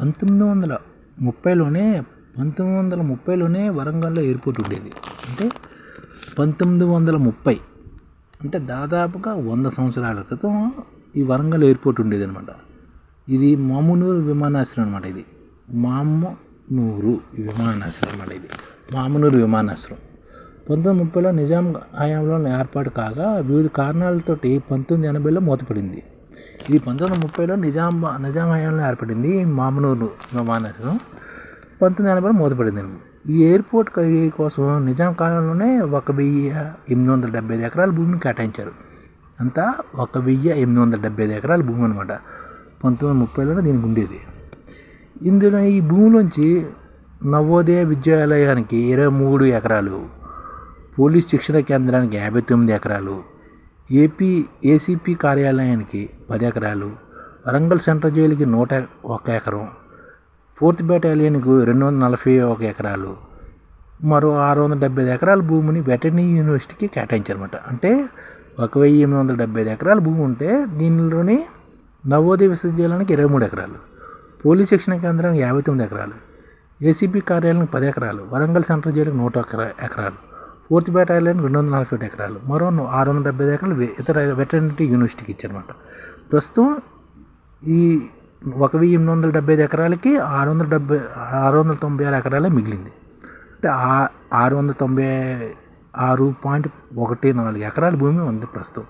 పంతొమ్మిది వందల ముప్పైలోనే పంతొమ్మిది వందల ముప్పైలోనే వరంగల్లో ఎయిర్పోర్ట్ ఉండేది. అంటే పంతొమ్మిది వందల ముప్పై అంటే దాదాపుగా వంద సంవత్సరాల క్రితం ఈ వరంగల్ ఎయిర్పోర్ట్ ఉండేది అనమాట ఇది మామునూరు విమానాశ్రయం అనమాట ఇది. మామనూరు విమానాశ్రయం అనమాట ఇది. మామనూరు విమానాశ్రయం. పంతొమ్మిది ముప్పైలో నిజాం హయాంలో ఏర్పాటు కాగా వివిధ కారణాలతోటి పంతొమ్మిది ఎనభైలో మూతపడింది. ఇది పంతొమ్మిది వందల ముప్పైలో నిజాం నిజాం హయాంలో ఏర్పడింది మామనూరు విమానాశ్రయం పంతొమ్మిది ఎనభై మూతపడింది. ఈ ఎయిర్పోర్ట్ కోసం నిజాం కాలంలోనే ఒక వెయ్యి ఎనిమిది వందల డెబ్బై ఐదు ఎకరాల భూమిని కేటాయించారు. అంతా ఒక వెయ్యి ఎనిమిది వందల డెబ్బై ఐదు ఎకరాల భూమి అనమాట పంతొమ్మిది వందల ముప్పైలోనే దీనికి ఉండేది. ఇందులో ఈ భూమిలోంచి నవోదయ విద్యాలయానికి ఇరవై మూడు ఎకరాలు పోలీస్ శిక్షణ కేంద్రానికి యాభై తొమ్మిది ఎకరాలు ఏపీ ఏసీపీ కార్యాలయానికి పది ఎకరాలు వరంగల్ సెంట్రల్ జైలుకి నూట ఒక ఎకరం ఫోర్త్ బెటాలియన్కు రెండు వందల నలభై ఒక ఎకరాలు మరో ఆరు వందల డెబ్బై ఐదు ఎకరాల భూమిని వెటర్నరీ యూనివర్సిటీకి కేటాయించారన్నమాట. అంటే ఒక వెయ్యి ఎనిమిది వందల డెబ్బై ఐదు ఎకరాల భూమి ఉంటే దీనిలోని నవోదయ విశ్వవిద్యాలయానికి ఇరవై మూడు ఎకరాలు పోలీస్ శిక్షణ కేంద్రానికి యాభై తొమ్మిది ఎకరాలు ఏసీపీ కార్యాలయానికి పది ఎకరాలు వరంగల్ సెంట్రల్ జైలుకి నూట ఎకరా ఎకరాలు. ఫోర్త్ బెటాలియన్ రెండు వందల నలభై ఒకటి ఎకరాలు. మరో ఆరు వందల డెబ్బై ఎకరాలు ఇతర వెటర్నరీ యూనివర్సిటీకి ఇచ్చారన్నమాట. ప్రస్తుతం ఈ ఒక వెయ్యి ఎనిమిది వందల డెబ్బై ఐదు ఎకరాలకి ఆరు వందల డెబ్బై ఆరు వందల తొంభై ఆరు ఎకరాలే మిగిలింది. అంటే ఆ- ఆరు వందల తొంభై ఆరు పాయింట్ ఒకటి నాలుగు ఎకరాల భూమి ఉంది ప్రస్తుతం.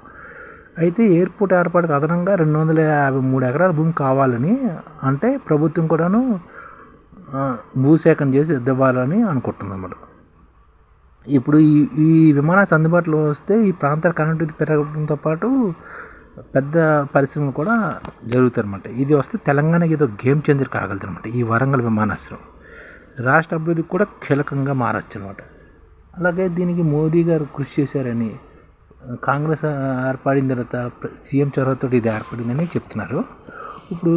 అయితే ఎయిర్పోర్ట్ ఏర్పాటుకు అదనంగా రెండు వందల యాభై మూడు ఎకరాల భూమి కావాలని అంటే ప్రభుత్వం కూడాను భూసేకరణ చేసి ఇవ్వాలని అనుకుంటుంది అన్నమాట ఇప్పుడు ఈ ఈ విమానాశ్రయం అందుబాటులో వస్తే ఈ ప్రాంతాల కనెక్టివిటీ పెరగడంతో పాటు పెద్ద పరిశ్రమలు కూడా జరుగుతాయి అనమాట ఇది వస్తే తెలంగాణకి ఏదో గేమ్ చేంజర్ కాగలదు అనమాట ఈ వరంగల్ విమానాశ్రయం. రాష్ట్ర అభివృద్ధికి కూడా కీలకంగా మారచ్చు అనమాట అలాగే దీనికి మోదీ గారు కృషి చేశారని కాంగ్రెస్ ఏర్పడిన తర్వాత సీఎం చొరవతో ఇది ఏర్పడిందని చెప్తున్నారు. ఇప్పుడు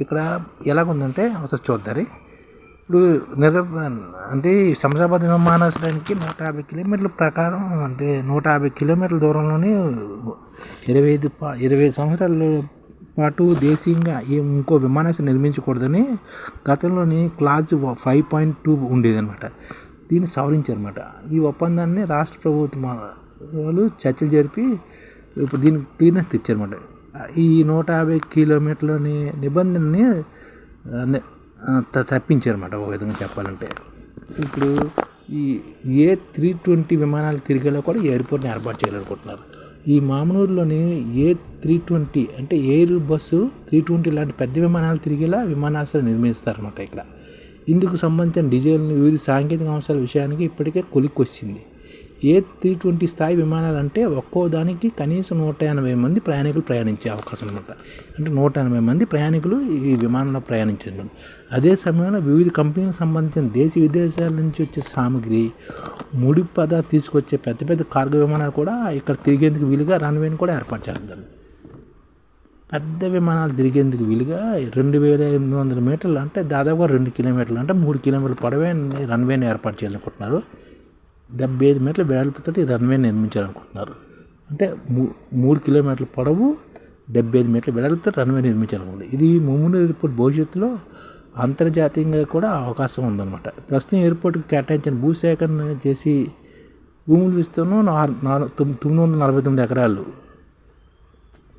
ఇక్కడ ఎలాగుందంటే ఒకసారి చూద్దారి ఇప్పుడు నిజ అంటే ఈ శంషాబాద్ విమానాశ్రయానికి నూట యాభై కిలోమీటర్ల ప్రకారం అంటే నూట యాభై కిలోమీటర్ల దూరంలోనే ఇరవై ఐదు పా ఇరవై ఐదు సంవత్సరాల పాటు దేశీయంగా ఇంకో విమానాశ్రయం నిర్మించకూడదని గతంలోని క్లాజ్ ఫైవ్ పాయింట్ టూ ఉండేదన్నమాట. దీన్ని సవరించారన్నమాట. ఈ ఒప్పందాన్ని రాష్ట్ర ప్రభుత్వం వాళ్ళు చర్చలు జరిపి ఇప్పుడు దీనికి క్లీనెస్ తెచ్చారన్నమాట. ఈ నూట యాభై కిలోమీటర్లని నిబంధనని తప్పించారన్నమాట ఒక విధంగా చెప్పాలంటే. ఇప్పుడు ఈ ఏ త్రీ ట్వంటీ విమానాలు తిరిగేలా కూడా ఎయిర్పోర్ట్ని ఏర్పాటు చేయాలనుకుంటున్నారు. ఈ మామనూరులోని ఏ త్రీ ట్వంటీ అంటే ఎయిర్ బస్సు త్రీ ట్వంటీ లాంటి పెద్ద విమానాలు తిరిగేలా విమానాశ్రయం నిర్మిస్తారన్నమాట ఇక్కడ. ఇందుకు సంబంధించిన డిజైన్ వివిధ సాంకేతిక అంశాల విషయానికి ఇప్పటికే కొలిక్కి వచ్చింది. ఏ త్రీ ట్వంటీ స్థాయి విమానాలు అంటే ఒక్కో దానికి కనీసం నూట ఎనభై మంది ప్రయాణికులు ప్రయాణించే అవకాశం అనమాట అంటే నూట ఎనభై మంది ప్రయాణికులు ఈ విమానంలో ప్రయాణించారు అదే సమయంలో వివిధ కంపెనీలకు సంబంధించిన దేశ విదేశాల నుంచి వచ్చే సామాగ్రి ముడి పదార్థాలు తీసుకొచ్చే పెద్ద పెద్ద కార్గో విమానాలు కూడా ఇక్కడ తిరిగేందుకు వీలుగా రన్వేని కూడా ఏర్పాటు చేస్తారు పెద్ద విమానాలు తిరిగేందుకు వీలుగా రెండు వేల ఎనిమిది వందల మీటర్లు అంటే దాదాపుగా రెండు కిలోమీటర్లు అంటే మూడు కిలోమీటర్ల పొడవే రన్వేని ఏర్పాటు చేయాలనుకుంటున్నారు. డెబ్బై ఐదు మీటర్ల వెడల్పుతో ఈ రన్వేని నిర్మించాలనుకుంటున్నారు. అంటే మూ మూడు కిలోమీటర్ల పొడవు డెబ్బై ఐదు మీటర్ల వెడల్పుతో రన్వే నిర్మించాలనుకుంటుంది ఇది ముమ్మును ఎయిర్పోర్ట్ భవిష్యత్తులో అంతర్జాతీయంగా కూడా అవకాశం ఉందన్నమాట. ప్రస్తుతం ఎయిర్పోర్ట్కి కేటాయించిన భూసేకరణ చేసి భూములు విస్తీర్ణం నాలుగు నాలుగు తొమ్మిది వందల నలభై తొమ్మిది ఎకరాలు.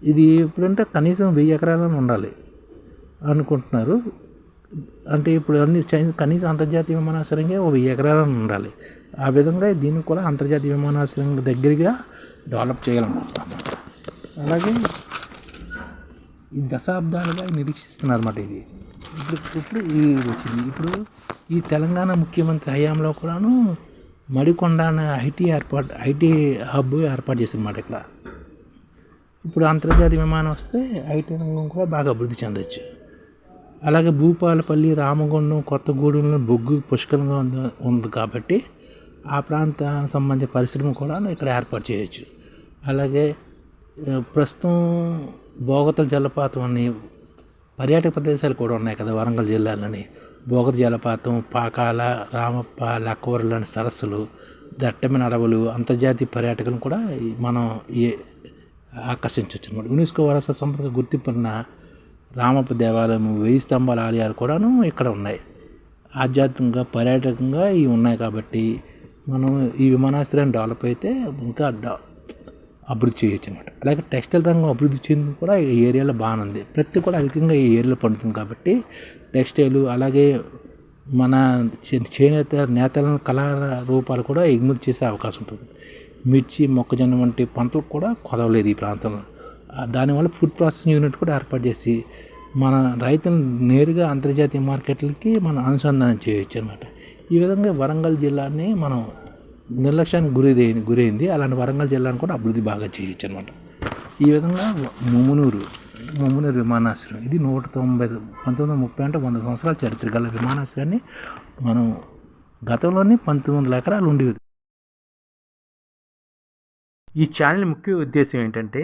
ఇది ఎప్పుడంటే కనీసం వెయ్యి ఎకరాలను ఉండాలి అనుకుంటున్నారు. అంటే ఇప్పుడు అన్ని కనీసం అంతర్జాతీయ విమానాశ్రయంగా ఒక వెయ్యి ఎకరాలను ఉండాలి. ఆ విధంగా దీన్ని కూడా అంతర్జాతీయ విమానాశ్రయం దగ్గరగా డెవలప్ చేయాలనుకుంటున్నాం అలాగే ఈ దశాబ్దాలుగా నిరీక్షిస్తున్నారు అన్నమాట ఇది. ఇప్పుడు ఇప్పుడు ఈ వచ్చింది. ఇప్పుడు ఈ తెలంగాణ ముఖ్యమంత్రి హయాంలో కూడాను మడికొండ అనే ఐటీ ఏర్పాటు ఐటీ హబ్ ఏర్పాటు చేసిందన్నమాట ఇక్కడ. ఇప్పుడు అంతర్జాతీయ విమానం వస్తే ఐటీ రంగం కూడా బాగా అభివృద్ధి చెందొచ్చు. అలాగే భూపాలపల్లి రామగుండం కొత్తగూడెంలో బొగ్గు పుష్కలంగా ఉంది ఉంది కాబట్టి ఆ ప్రాంత సంబంధించిన పరిశ్రమ కూడా ఇక్కడ ఏర్పాటు చేయొచ్చు. అలాగే ప్రస్తుతం బోగతల జలపాతం అని పర్యాటక ప్రదేశాలు కూడా ఉన్నాయి కదా వరంగల్ జిల్లాలోని. బోగత జలపాతం పాకాల రామప్ప లక్కవరం లాంటి సరస్సులు దట్టమైన అడవులు అంతర్జాతీయ పర్యాటకులను కూడా మనం ఈ ఆకర్షించవచ్చు అనమాట యునెస్కో వారసత్వ సంపద గుర్తింపున్న రామప్ప దేవాలయం వెయ్యి స్తంభాల ఆలయాలు కూడాను ఇక్కడ ఉన్నాయి. ఆధ్యాత్మికంగా పర్యాటకంగా ఇవి ఉన్నాయి కాబట్టి మనం ఈ విమానాశ్రయం డెవలప్ అయితే ఇంకా డ- అభివృద్ధి చేయొచ్చు అనమాట అలాగే టెక్స్టైల్ రంగం అభివృద్ధి చెంది కూడా ఈ ఏరియాలో బాగానే ఉంది. ప్రతి కూడా అధికంగా ఈ ఏరియాలో పండుతుంది కాబట్టి టెక్స్టైల్ అలాగే మన చే- చేనేత నేతల కళా రూపాలు కూడా ఎగుమతి చేసే అవకాశం ఉంటుంది. మిర్చి మొక్కజొన్న వంటి పంటలకు కూడా కొదవలేదు ఈ ప్రాంతంలో. దానివల్ల ఫుడ్ ప్రాసెసింగ్ యూనిట్ కూడా ఏర్పాటు చేసి మన రైతులను నేరుగా అంతర్జాతీయ మార్కెట్లకి మనం అనుసంధానం చేయొచ్చు అనమాట ఈ విధంగా వరంగల్ జిల్లాని మనం నిర్లక్ష్యానికి గురి గురైంది. అలాంటి వరంగల్ జిల్లాను కూడా అభివృద్ధి బాగా చేయొచ్చు అనమాట ఈ విధంగా ముమునూరు ముమునూరు విమానాశ్రయం ఇది నూట తొంభై పంతొమ్మిది వందల ముప్పై అంటే వంద సంవత్సరాల చరిత్ర గల విమానాశ్రయాన్ని మనం గతంలోనే పంతొమ్మిది వందల ఎకరాలు ఉండేవి ఈ ఛానల్ ముఖ్య ఉద్దేశం ఏంటంటే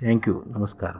ಥ್ಯಾಂಕ್ ಯು ನಮಸ್ಕಾರ